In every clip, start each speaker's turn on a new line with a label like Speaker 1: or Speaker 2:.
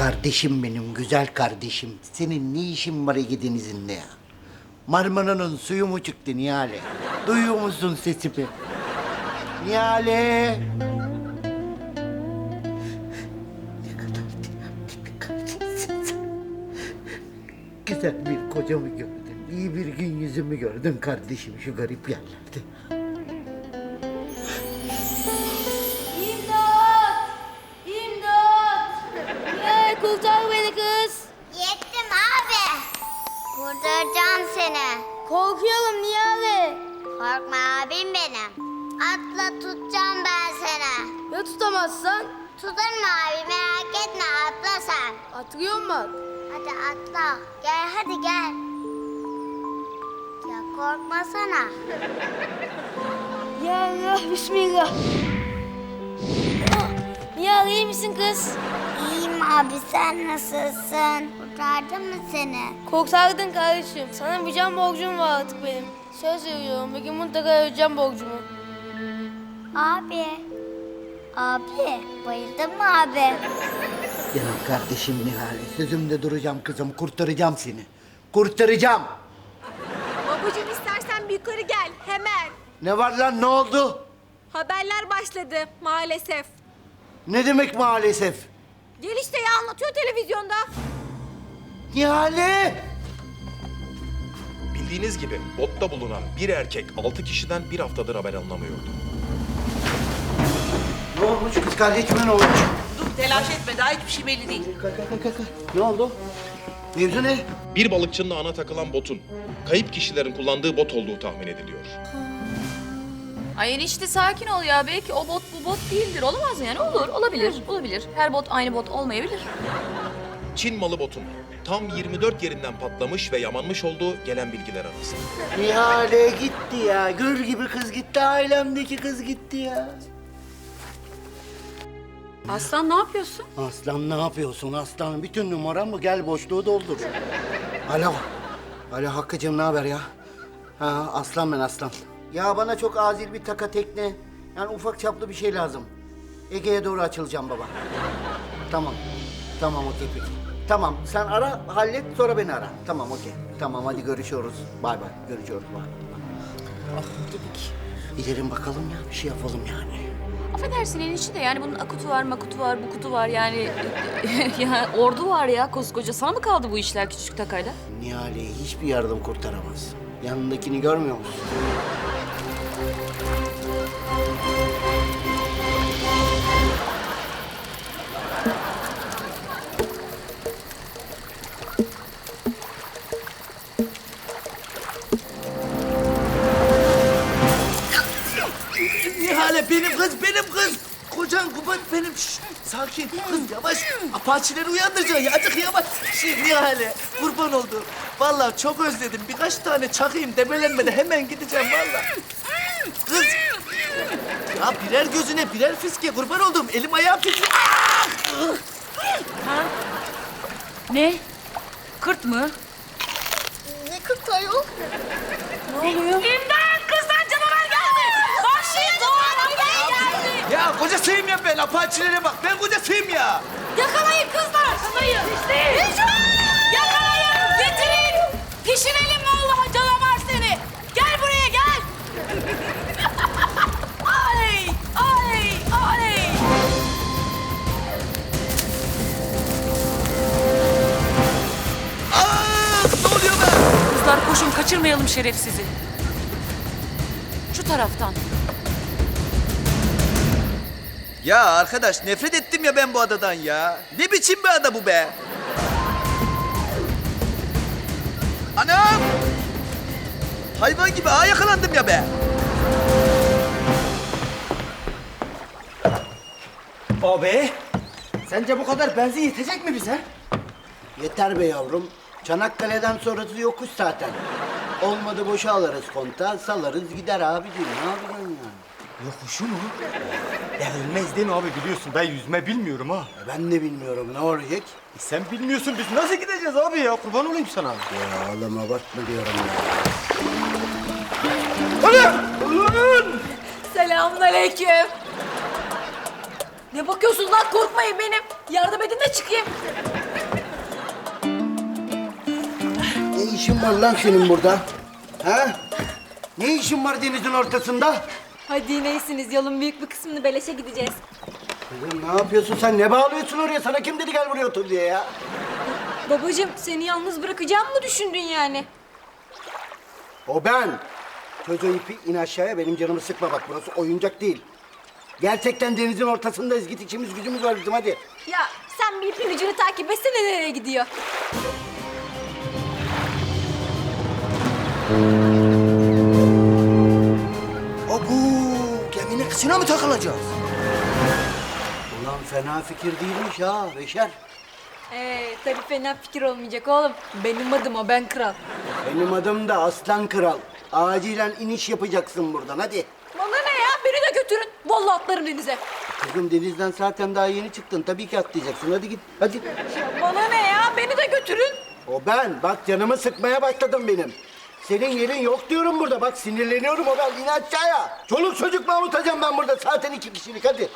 Speaker 1: Kardeşim benim, güzel kardeşim. Senin ne işin var Ege Denizi'nde ya? Marmara'nın suyu mu çıktı Nihale? Duyuyor musun sesimi? Nihale! Ne kadar dinamik bir kardeşsin sen. Güzel bir kocamı gördüm. İyi bir gün yüzümü gördüm kardeşim şu garip yerlerde.
Speaker 2: Korkuyorum niye abi?
Speaker 3: Korkma abim benim. Atla tutacağım ben seni.
Speaker 2: Ya tutamazsan?
Speaker 3: Tutarım abi merak etme atla sen.
Speaker 2: Atıyor bak.
Speaker 3: Hadi atla. Gel hadi gel. Ya korkmasana.
Speaker 2: Ya Allah bismillah. Ya iyi misin kız?
Speaker 3: İyiyim abi sen nasılsın? Kurtardım mı seni?
Speaker 2: Kurtardın kardeşim. Sana bir can borcum var artık benim. Söz veriyorum bir gün mutlaka ödeyeceğim borcumu.
Speaker 3: Abi. Abi bayıldın mı abi?
Speaker 1: Canım kardeşim Nihale, sözümde duracağım kızım, kurtaracağım seni. Kurtaracağım.
Speaker 4: Babacığım istersen bir yukarı gel hemen.
Speaker 1: Ne var lan, ne oldu?
Speaker 4: Haberler başladı maalesef.
Speaker 1: Ne demek maalesef?
Speaker 4: Gel işte ya anlatıyor televizyonda.
Speaker 1: Nihale!
Speaker 5: Bildiğiniz gibi botta bulunan bir erkek altı kişiden bir haftadır haber alınamıyordu.
Speaker 1: Ne olmuş kız kardeşime ne olmuş?
Speaker 6: Dur telaş etme daha hiçbir şey belli değil.
Speaker 1: Kalk kalk kalk, kalk. Ne oldu? Mevzu ne?
Speaker 5: Bir balıkçının ağına takılan botun kayıp kişilerin kullandığı bot olduğu tahmin ediliyor.
Speaker 7: Ay enişte sakin ol ya. Belki o bot bu bot değildir. Olamaz mı yani? Olur, olabilir, olabilir. Her bot aynı bot olmayabilir.
Speaker 5: Çin malı botun tam 24 yerinden patlamış ve yamanmış olduğu gelen bilgiler arasında.
Speaker 1: Nihale gitti ya. Gül gibi kız gitti. Ailemdeki kız gitti ya.
Speaker 6: Aslan ne yapıyorsun?
Speaker 1: Aslan ne yapıyorsun aslan? Bütün numaram mı? Gel boşluğu doldur. Alo. Alo Hakkı'cığım ne haber ya? Ha, aslan ben aslan. Ya bana çok acil bir taka tekne. Yani ufak çaplı bir şey lazım. Ege'ye doğru açılacağım baba. Tamam. Tamam okey peki. Tamam sen ara hallet sonra beni ara. Tamam okey. Tamam hadi görüşüyoruz. Bay bay. Görüşüyoruz bay. Gidelim bakalım ya bir şey yapalım yani.
Speaker 7: Affedersin enişte de yani bunun akutu var, makutu var, bu kutu var yani. ya ordu var ya koskoca. Sana mı kaldı bu işler küçük takayla?
Speaker 1: Nihale'yi hiçbir yardım kurtaramaz. Yanındakini görmüyor musun?
Speaker 8: Nihale benim kız, benim kız. Kocan kubat benim. Şşş, sakin kız yavaş. Apaçileri uyandıracaksın ya. Azıcık yavaş. Şey Nihale kurban oldum. Vallahi çok özledim. Birkaç tane çakayım debelenmeden hemen gideceğim vallahi. Kız. Ya birer gözüne birer fiske kurban oldum. Elim ayağım titriyor.
Speaker 7: Ne? Kırt mı?
Speaker 3: Ne kırk ayol?
Speaker 7: İmdat kızdan canavar geldi. Vahşi doğan geldi.
Speaker 8: Ya kocasıyım ya ben. Apaçilere bak. Ben kocasıyım ya.
Speaker 7: Yakalayın kızlar. Yakalayın. Yakalayın. Getirin. Pişirelim
Speaker 6: kaçırmayalım şerefsizi. Şu taraftan.
Speaker 8: Ya arkadaş nefret ettim ya ben bu adadan ya. Ne biçim bir ada bu be? Anam! Hayvan gibi ağa yakalandım ya be.
Speaker 9: Abi, sence bu kadar benzin yetecek mi bize?
Speaker 1: Yeter be yavrum. Çanakkale'den sonrası yokuş zaten. Olmadı boşa alırız konta, salarız gider abicim. Ne yapacaksın ya?
Speaker 9: Yokuşu mu? Devrilmez değil mi abi biliyorsun ben yüzme bilmiyorum ha.
Speaker 1: E Ben de bilmiyorum ne olacak.
Speaker 9: E sen bilmiyorsun biz nasıl gideceğiz abi ya kurban olayım sana.
Speaker 1: Ya oğlum abartma diyorum ya.
Speaker 7: Selamun aleyküm. Ne bakıyorsun lan korkmayın benim. Yardım edin de çıkayım.
Speaker 1: İşin var lan senin burada? Ha? Ne işin var denizin ortasında?
Speaker 4: Hadi neysiniz yolun büyük bir kısmını beleşe gideceğiz.
Speaker 1: Kızım ne yapıyorsun sen? Ne bağlıyorsun oraya? Sana kim dedi gel buraya otur diye ya?
Speaker 4: Babacığım seni yalnız bırakacağım mı düşündün yani?
Speaker 1: O ben. Çöz o ipi in aşağıya benim canımı sıkma bak burası oyuncak değil. Gerçekten denizin ortasındayız. Git içimiz gücümüz var bizim hadi.
Speaker 4: Ya sen bir ipin ucunu takip etsene nereye gidiyor.
Speaker 1: Abu geminin kısına mı takılacağız? Ulan fena fikir değilmiş ha Beşer.
Speaker 4: Ee, tabii fena fikir olmayacak oğlum. Benim adım o ben kral.
Speaker 1: Benim adım da Aslan Kral. Acilen iniş yapacaksın buradan hadi.
Speaker 4: Bana ne ya beni de götürün. Vallahi atlarım denize.
Speaker 1: Kızım denizden zaten daha yeni çıktın. Tabii ki atlayacaksın. Hadi git. Hadi.
Speaker 4: Bana ne ya beni de götürün.
Speaker 1: O ben. Bak canımı sıkmaya başladım benim. Senin yerin yok diyorum burada. Bak sinirleniyorum o ben. İn aşağıya. Çoluk çocuk mu avutacağım ben burada? Zaten iki kişilik hadi.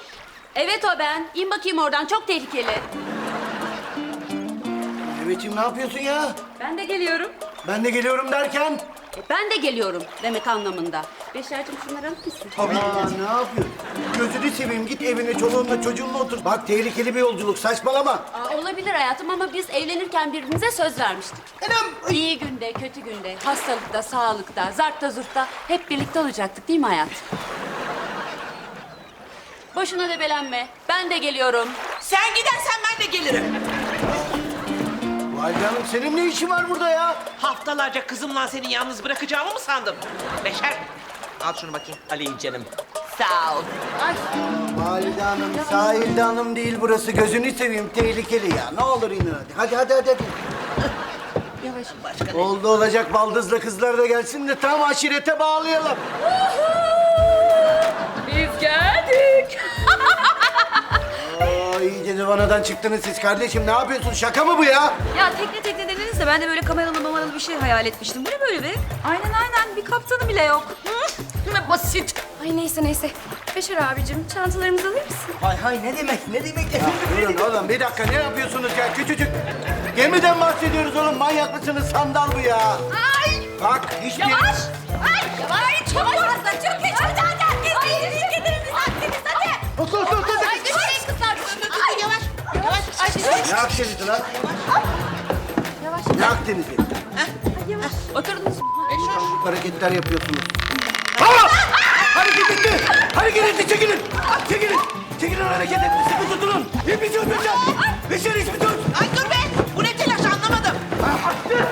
Speaker 7: Evet o ben. İn bakayım oradan çok tehlikeli.
Speaker 1: Mehmetciğim ne yapıyorsun ya?
Speaker 7: Ben de geliyorum.
Speaker 1: Ben de geliyorum derken.
Speaker 7: Ben de geliyorum demek anlamında. Beşer'cim şunları alır mısın?
Speaker 1: Aa, ne yapıyorsun? Gözünü seveyim git evine çoluğunla çocuğunla otur. Bak tehlikeli bir yolculuk saçmalama.
Speaker 7: Aa, olabilir hayatım ama biz evlenirken birbirimize söz vermiştik.
Speaker 1: Anam.
Speaker 7: İyi günde, kötü günde, hastalıkta, sağlıkta, zartta zurtta hep birlikte olacaktık değil mi hayat? Boşuna debelenme. Ben de geliyorum.
Speaker 6: Sen gidersen ben de gelirim.
Speaker 1: Hanım senin ne işin var burada ya?
Speaker 6: Haftalarca kızımla seni yalnız bırakacağımı mı sandın? Beşer, al şunu bakayım. Alayım canım. Sağ ol.
Speaker 7: Ay,
Speaker 1: Valide Hanım, sahilde hanım değil burası. Gözünü seveyim tehlikeli ya. Ne olur inin hadi. Hadi hadi hadi. hadi.
Speaker 7: yavaş.
Speaker 1: Oldu olacak baldızla kızlar da gelsin de tam aşirete bağlayalım.
Speaker 7: Biz geldik.
Speaker 1: Divanadan çıktınız siz kardeşim. Ne yapıyorsun? Şaka mı bu ya?
Speaker 7: Ya tekne tekne dediniz de ben de böyle kameralı mamaralı bir şey hayal etmiştim. Bu ne böyle be? Aynen aynen bir kaptanı bile yok. ne basit.
Speaker 2: Ay neyse neyse. Beşer abicim çantalarımızı alır mısın?
Speaker 8: Hay hay ne demek ne demek ya.
Speaker 1: Durun oğlum bir dakika ne yapıyorsunuz ya küçücük? Gemiden bahsediyoruz oğlum. Manyak mısınız? Sandal bu ya. Ay! Bak hiçbir...
Speaker 4: Ay yavaş yavaş hasta çok geç. Hadi hadi hadi. Ay siz gidelim haddiniz hadi.
Speaker 1: Dur dur dur. dur.
Speaker 4: Ay düşmeyin
Speaker 1: ne Akdeniz'i lan? Yavaş. Ne Akdeniz'i? Yavaş.
Speaker 7: Oturdunuz. Meşhur.
Speaker 1: Hareketler yapıyorsunuz. Aa! Hareket etti. Hareket etti. Çekilin. Çekilin. Çekilin hareket etti. Sıkı tutunun. Hepinizi öpeceğim. Beşer ismi tut. Ay dur be. Bu ne telaş anlamadım. Attı.